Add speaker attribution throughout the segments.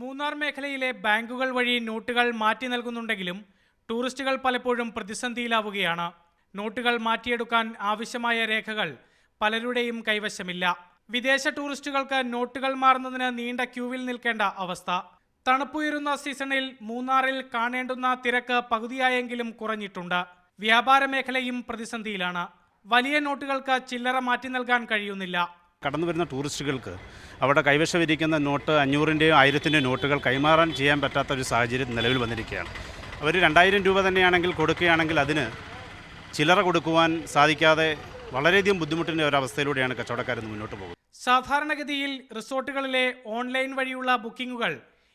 Speaker 1: മൂന്നാർ മേഖലയിലെ ബാങ്കുകൾ വഴി നോട്ടുകൾ മാറ്റി നൽകുന്നുണ്ടെങ്കിലും ടൂറിസ്റ്റുകൾ പലപ്പോഴും പ്രതിസന്ധിയിലാവുകയാണ്. നോട്ടുകൾ മാറ്റിയെടുക്കാൻ ആവശ്യമായ രേഖകൾ പലരുടെയും കൈവശമില്ല. വിദേശ ടൂറിസ്റ്റുകൾക്ക് നോട്ടുകൾ മാറുന്നതിന് നീണ്ട ക്യൂവിൽ നിൽക്കേണ്ട അവസ്ഥ. തണുപ്പുയരുന്ന സീസണിൽ മൂന്നാറിൽ കാണേണ്ടുന്ന തിരക്ക് പകുതിയായെങ്കിലും കുറഞ്ഞിട്ടുണ്ട്. വ്യാപാര മേഖലയും പ്രതിസന്ധിയിലാണ്. വലിയ നോട്ടുകൾക്ക് ചില്ലറ മാറ്റി നൽകാൻ കഴിയുന്നില്ല.
Speaker 2: കടന്നു വരുന്ന ടൂറിസ്റ്റുകൾക്ക് അവിടെ കൈവശമിരിക്കുന്ന നോട്ട് അഞ്ഞൂറിന്റെയും ആയിരത്തിന്റെയും നോട്ടുകൾ കൈമാറാൻ ചെയ്യാൻ പറ്റാത്ത ഒരു സാഹചര്യം നിലവിൽ വന്നിരിക്കുകയാണ്. അവർ രണ്ടായിരം രൂപ തന്നെയാണെങ്കിൽ കൊടുക്കുകയാണെങ്കിൽ അതിന് ചില്ലറ കൊടുക്കുവാൻ സാധിക്കാതെ വളരെയധികം ബുദ്ധിമുട്ടിന്റെ ഒരവസ്ഥയിലൂടെയാണ് കച്ചവടക്കാർ മുന്നോട്ട് പോകുന്നത്.
Speaker 1: സാധാരണഗതിയിൽ റിസോർട്ടുകളിലെ ഓൺലൈൻ വഴിയുള്ള ബുക്കിംഗുകൾ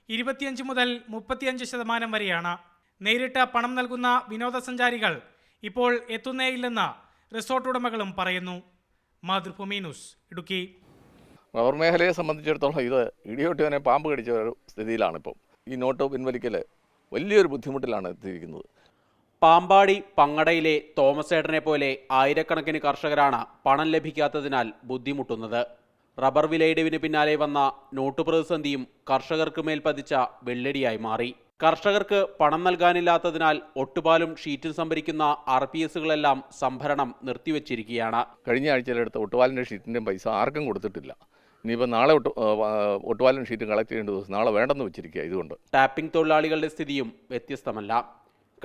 Speaker 1: ഇരുപത്തിയഞ്ച് മുതൽ മുപ്പത്തിയഞ്ച് ശതമാനം വരെയാണ്. നേരിട്ട് പണം നൽകുന്ന വിനോദസഞ്ചാരികൾ ഇപ്പോൾ എത്തുന്നേയില്ലെന്ന് റിസോർട്ട് ഉടമകളും പറയുന്നു. മാതൃഭൂമി ന്യൂസ് ഇടുക്കി.
Speaker 3: റബ്ബർ മേഖലയെ സംബന്ധിച്ചിടത്തോളം ഇത് ഇടിയോട്ടിവനെ പാമ്പ് കടിച്ച ഒരു സ്ഥിതിയിലാണ് ഇപ്പം ഈ നോട്ട് പിൻവലിക്കൽ വലിയൊരു ബുദ്ധിമുട്ടിലാണ് എത്തിയിരിക്കുന്നത്.
Speaker 4: പാമ്പാടി പങ്ങടയിലെ തോമസ് ഏട്ടനെ പോലെ ആയിരക്കണക്കിന് കർഷകരാണ് പണം ലഭിക്കാത്തതിനാൽ ബുദ്ധിമുട്ടുന്നത്. റബ്ബർ വിലയിടിവിന് പിന്നാലെ വന്ന നോട്ട് പ്രതിസന്ധിയും കർഷകർക്ക് മേൽ പതിച്ച വെള്ളടിയായി മാറി. കർഷകർക്ക് പണം നൽകാനില്ലാത്തതിനാൽ ഒട്ടുപാലും ഷീറ്റും സംഭരിക്കുന്ന ആർ പി എസുകളെല്ലാം സംഭരണം നിർത്തിവെച്ചിരിക്കുകയാണ്.
Speaker 3: കഴിഞ്ഞ ആഴ്ചയിലെടുത്ത ഒട്ടുപാലിന്റെ ഷീറ്റിന്റെയും പൈസ ആർക്കും കൊടുത്തിട്ടില്ല. ഇനിയിപ്പോൾ നാളെ ഒട്ട് ഒട്ടുപാലിന്റെ ഷീറ്റ് കളക്ട് ചെയ്യേണ്ട ദിവസം നാളെ വേണ്ടെന്ന് വെച്ചിരിക്കുക ഇതുകൊണ്ട്.
Speaker 4: ടാപ്പിംഗ് തൊഴിലാളികളുടെ സ്ഥിതിയും വ്യത്യസ്തമല്ല.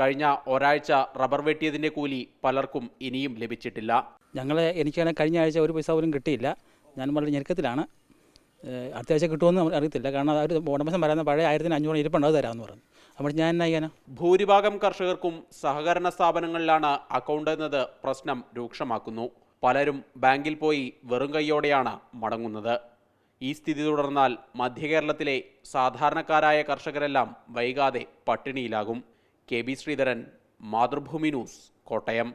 Speaker 4: കഴിഞ്ഞ ഒരാഴ്ച റബ്ബർ വെട്ടിയതിന്റെ കൂലി പലർക്കും ഇനിയും ലഭിച്ചിട്ടില്ല.
Speaker 5: ഞങ്ങൾ എനിക്കാണെങ്കിൽ കഴിഞ്ഞ ആഴ്ച ഒരു പൈസ പോലും കിട്ടിയില്ല. ഞാൻ വളരെ ഞെരുക്കത്തിലാണ്. അടുത്ത ആഴ്ച കിട്ടുമെന്ന് അറിയത്തില്ല. കാരണം അവർ ഉടമസ്ഥൻ പറയുന്ന പഴയ ആയിരത്തിന് അഞ്ഞൂറ് ഇരിപ്പുണ്ട് അത് തരാമെന്ന് പറഞ്ഞു. അപ്പോൾ ഞാൻ എന്നാ ചെയ്യാനാ?
Speaker 4: ഭൂരിഭാഗം കർഷകർക്കും സഹകരണ സ്ഥാപനങ്ങളിലാണ് അക്കൗണ്ട് എന്നത് പ്രശ്നം രൂക്ഷമാക്കുന്നു. പലരും ബാങ്കിൽ പോയി വെറും കൈയോടെയാണ് മടങ്ങുന്നത്. ഈ സ്ഥിതി തുടർന്നാൽ മധ്യകേരളത്തിലെ സാധാരണക്കാരായ കർഷകരെല്ലാം വൈകാതെ പട്ടിണിയിലാകും. K B Sreedharan Mathrubhumi News Kottayam.